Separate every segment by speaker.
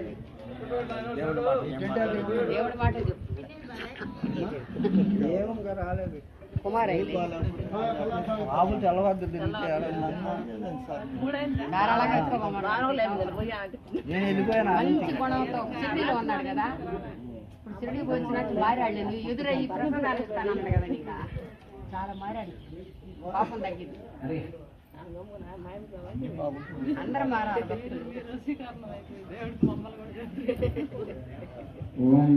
Speaker 1: ఉండండి దేవుడి మాట చెప్పు.
Speaker 2: ఏమంగా రాలేదు.
Speaker 1: కుమార్ అయితే
Speaker 2: ఆవులు తెల్లవద్దు
Speaker 1: ధారాళంగా ఎత్తుకోమన్నాడు.
Speaker 2: నేను వెళ్ళిపోయాను
Speaker 1: మంచి గుణంతో షిరిడీలో ఉన్నాడు కదా. ఇప్పుడు షిరిడీకి వచ్చినట్టు మారాడు. నువ్వు ఎదురయ్యి ప్రసంగాలు ఇస్తాను అన్నాడు కదా నీకు. చాలా మారాడు. పాపం తగ్గింది.
Speaker 3: ॐ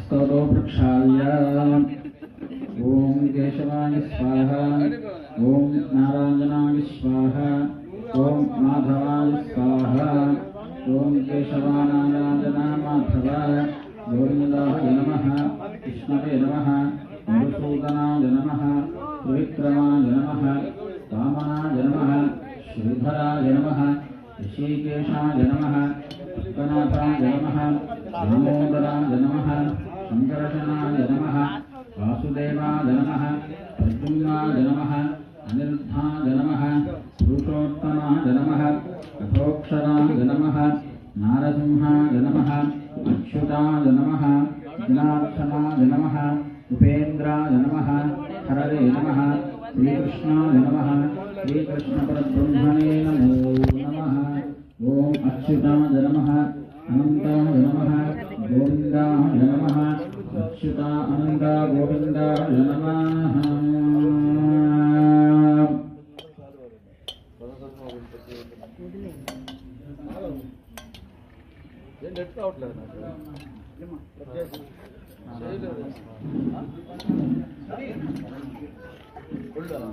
Speaker 3: स्तरो प्रक्षाल्य ॐ केशवाय स्वाहा, ॐ नारायणाय स्वाहा, ॐ माधवाय स्वाहा, ॐ केशवानारायणा माधव गोविन्दाय नमः, कृष्णवे नमः, मधुसूदनाय नमः त्रिविक्रमाय नमः कामना नमः, श्रीधराय नमः, ऋषिकेशाय नमः पद्मनाभाय नमः दामोदराय नमः सन्दर्शनाय नमः, वासुदेवाय नमः, प्रद्युम्नाय नमः, अनिरुद्धाय नमः, पुरुषोत्तमाय नमः कथोक्षराय नमः, नारसिंहाय नमः, अच्युताय नमः जनार्दनाय नमः శ్రీకృష్ణాయ నమ శ్రీకృష్ణపరబ్రహ్మణే నమో నమ ఓం అచ్యుతాయ నమ అనంతాయ నమ గోవిందాయ నమ అచ్యుత అనంత గోవిందాయ నమ ఆచమ్య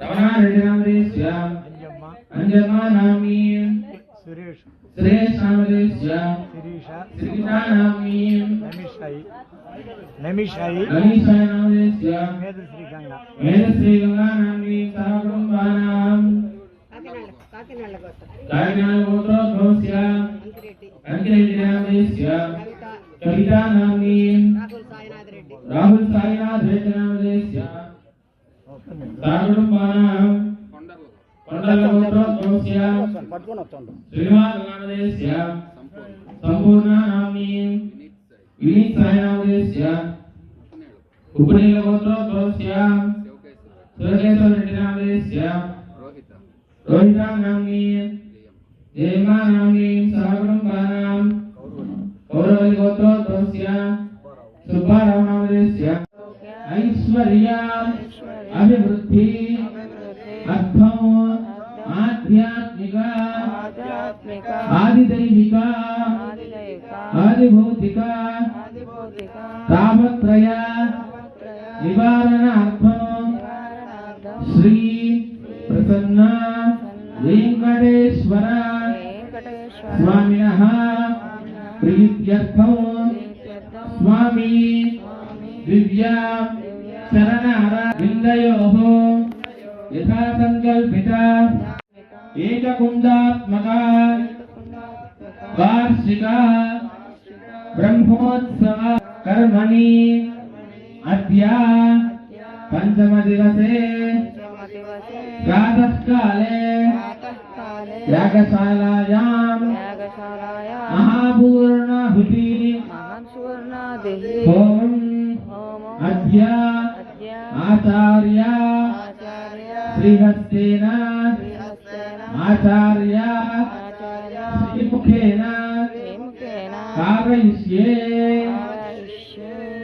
Speaker 2: రమణారెడ్డి అంజమ్మ
Speaker 3: నామీ
Speaker 4: సురేష్. శిరీష. నమిషాయి. నమిషాయి. మేధ
Speaker 2: సహకుటుంబానాం
Speaker 1: కాకినాడ కాకినాడ గోత్రం అంకిరెడ్డి కవిత. రాహుల్ సాయినాథ్ రెడ్డి
Speaker 2: రాహుల్ సాయినాథ్ గోత్రోద్భవస్య
Speaker 4: పట్టుకొని వస్తాడు.
Speaker 2: శ్రీనివాసనామదేశ్య సంపూర్ణానామీం వినీత్ సాయినామదేశ్య ఉపనీల గోత్రోద్భవస్య శివకేశ్వర సహకుటుంబానాం కౌరవలి గోత్రోద్భవస్య సుబ్బారావనామదేశ్య ఐశ్వర్య. अभिवृद्धि अर्थ आध्यात्मिक आदिदैविक आदिभौतिका तापत्रया निवारणार्थम श्री प्रसन्ना कर्मणि अद्य पञ्चमदिवसे प्रातःकाले यागशालायाम् महापूर्णाहुतिः होमम् अद्य आचार्य श्रीहस्तेन आचार्य श्रीमुखेन कारयिष्ये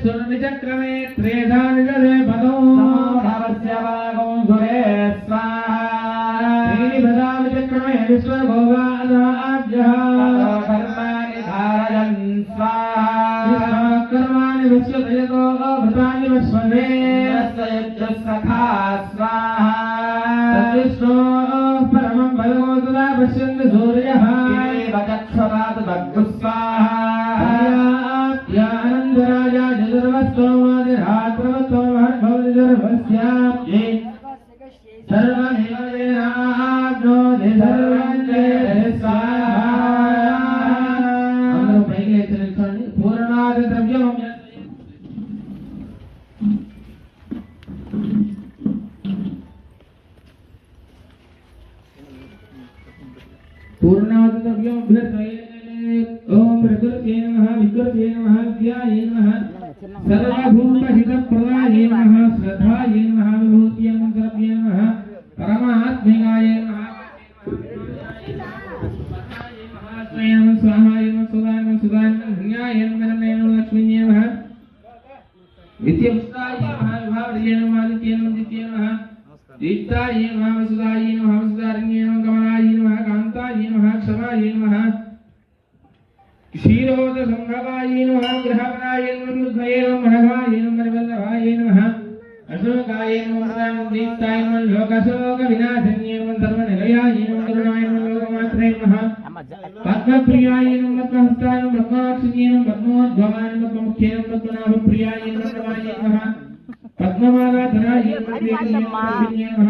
Speaker 2: इदं विष्णुर्निचक्रमे त्रेधा निजले पदो भावस्य वागो सुरे स्वाहा त्रीनिभदाविचक्रमे विश्वभोगादाभ्यः कर्माणि धारयन् स्वाहा कर्माणि विश्वदयतो अभृतानि विश्वमे सखा स्वाहा तद्विष्णो परमं भगवतदा पश्यन्ति सूर्यः चक्षुरात् दग्धुस्वाहानन्दराय पूर्णादितव्यमभिलषा नमः। पद्मप्रियाय नमः पद्महस्ताय नमः पद्माक्षिणे नमः पद्मोद्भवाय नमः पद्ममुख्ये नमः पद्मनाभप्रियाय नमः पद्ममालाधराय नमः देवीये नमः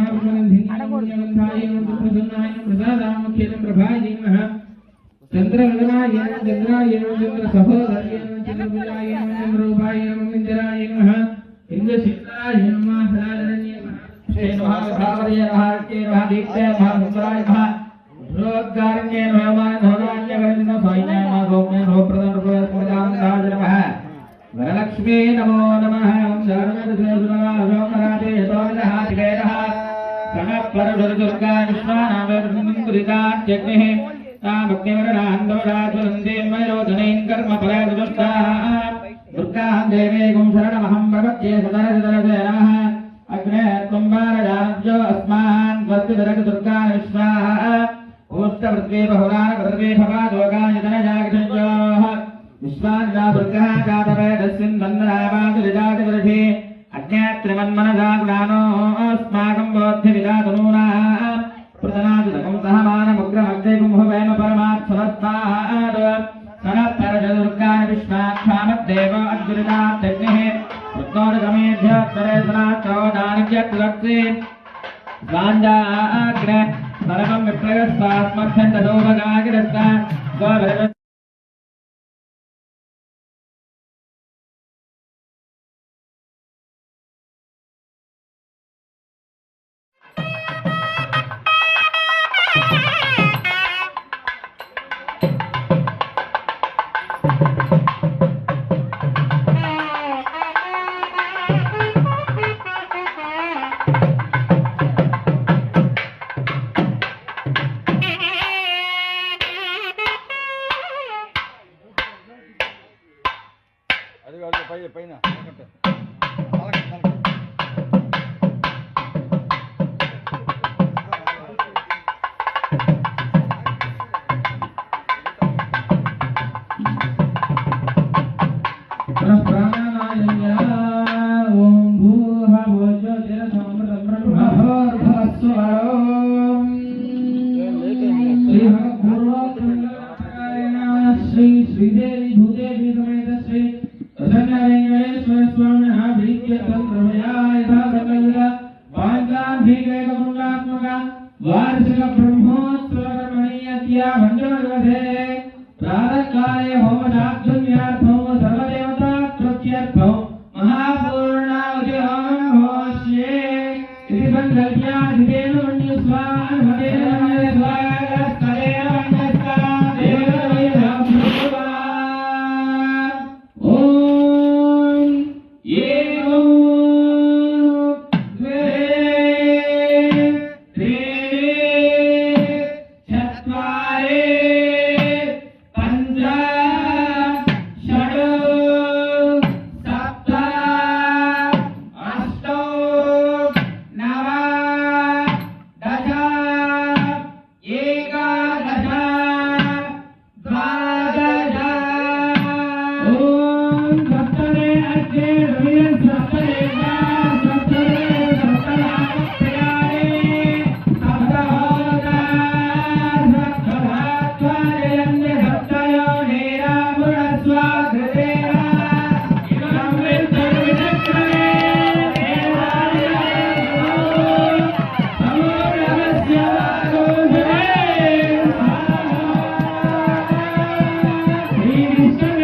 Speaker 2: महाविमलन्धिन्ये नमः प्रसादामुख्ये नमः प्रभाय नमः चन्द्रवदनाय नमः चन्द्राय नमः चन्द्रसहोदर्य नमः चन्द्रभुजाय नमः चन्द्ररूपाय नमः इन्द्राय नमः इन्द्रशिखराय नमः हराधरण्ये नमः श्री नमः नमः नमः सुन्दराय नमः रोगारण्ये रोमान धनान्यवर्जिन सैन्यमा सौम्य रोप्रदान रोप्रदान दाज नमः। वरलक्ष्मी नमो नमः। ओम शरणं सुरसुरा ओम राधे तोरः तिवेदः
Speaker 3: समपर दुर्गा विश्वानामरुन्द्रिकान् जग्निः दुर्गा देवी गुं शरणमहं भगवत्ये सदरसदरसे नमः। अग्ने तुम्बारजाज्यो अस्मान् स्वस्ति दुर्गा ऊष्टवृत्वे बहुरान पृथ्वी भवादोगायतनजागृतयोः विश्वान्या दुर्गः जातवेदस्मिन् वन्दनावादिजातिवृषि अज्ञात्रिमन्मनसा So,
Speaker 2: Thank you.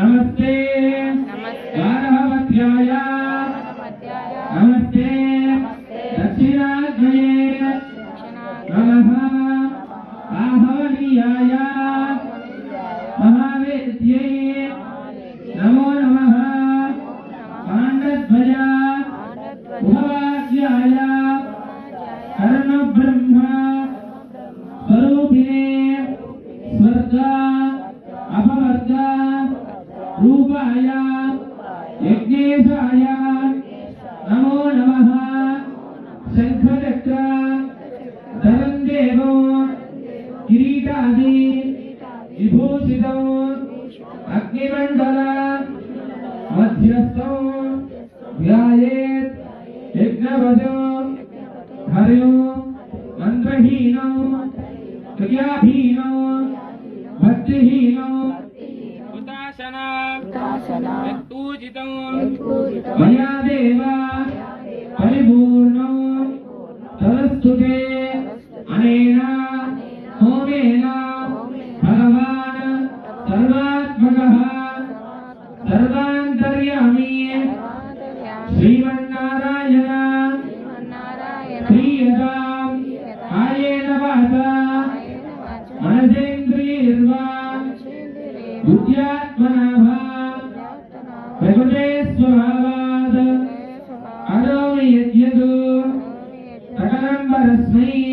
Speaker 2: I'm a thing. व्यायेत् यज्ञवजो हरियो मन्त्रहीनो me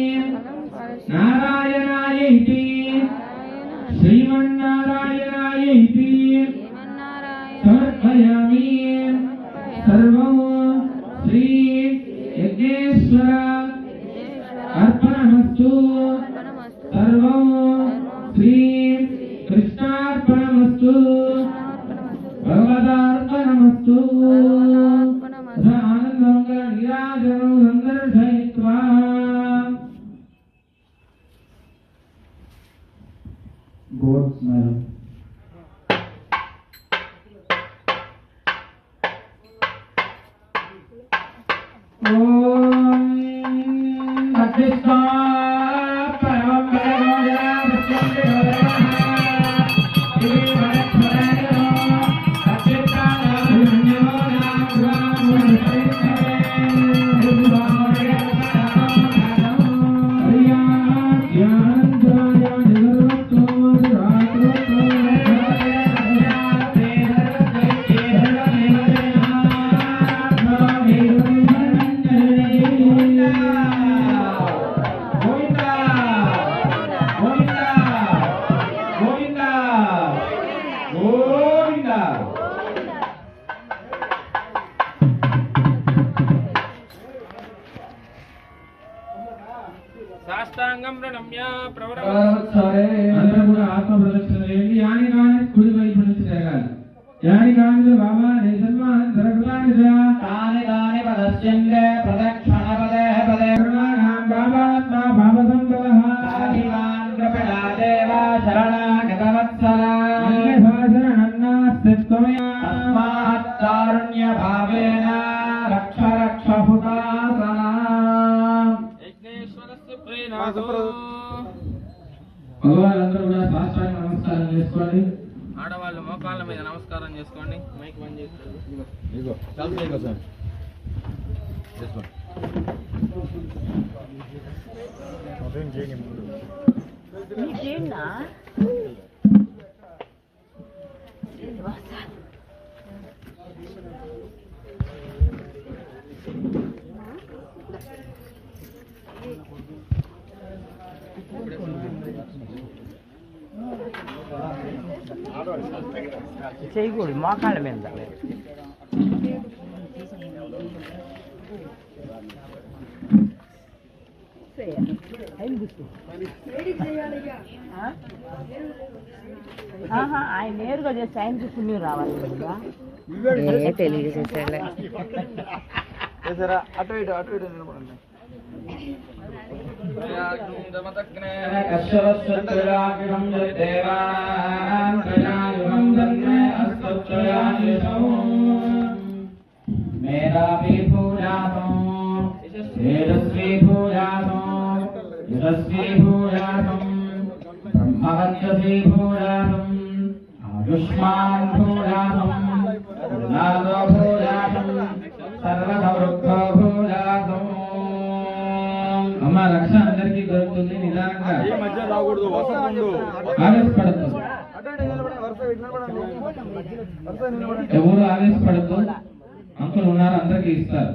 Speaker 2: यानि कानि च वामानि सन्मान् सरकृतानि च
Speaker 5: तानि तानि
Speaker 3: पदस्यङ्ग प्रदक्ष 一个，
Speaker 4: 一个，咱们那个是，是。
Speaker 5: చేయకూడదు మోకాళ్ళ మీద ఆయన నేరుగా చేస్తే ఆయనకి పుణ్యం రావాలి
Speaker 4: చేసారా అటు ఇటు అటు ఇటు నిలబడండి
Speaker 2: अक्षरस्वराग्रहं देवान् प्रजायुगं जन्मे अस्तुत्रयायुषौ मेधावी भूयासौ तेजस्वी तो
Speaker 4: भूयासौ यशस्वी ब्रह्मी ब्रह्महत्यसी
Speaker 2: भूयासौ
Speaker 4: आयुष्मान् भूयासौ नादोभ వరుస నిలబడండి
Speaker 2: ఎవరు ఆవేశపడద్దు? అంకులు ఉన్నారు అందరికీ ఇస్తారు.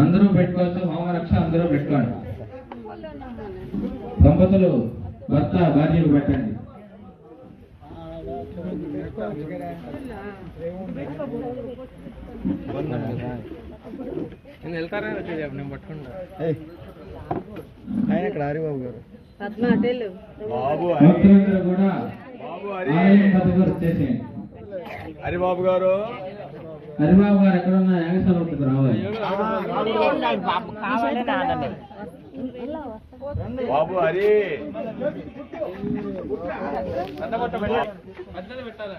Speaker 2: అందరూ పెట్టుకోవచ్చు హోమరక్ష అందరూ పెట్టుకోండి. దంపతులు భర్త భార్యకు పెట్టండి.
Speaker 3: నేను వెళ్తారా? వచ్చేది నేను పట్టుకుంటా.
Speaker 4: ఏయ్, ఆయన ఇక్కడ హరిబాబు గారు. బాబు హరిబాబు గారు.
Speaker 2: హరిబాబు గారు యాగశాల వద్దకు రావాలి.
Speaker 5: బాబు
Speaker 4: హరి
Speaker 3: పెట్టాలా?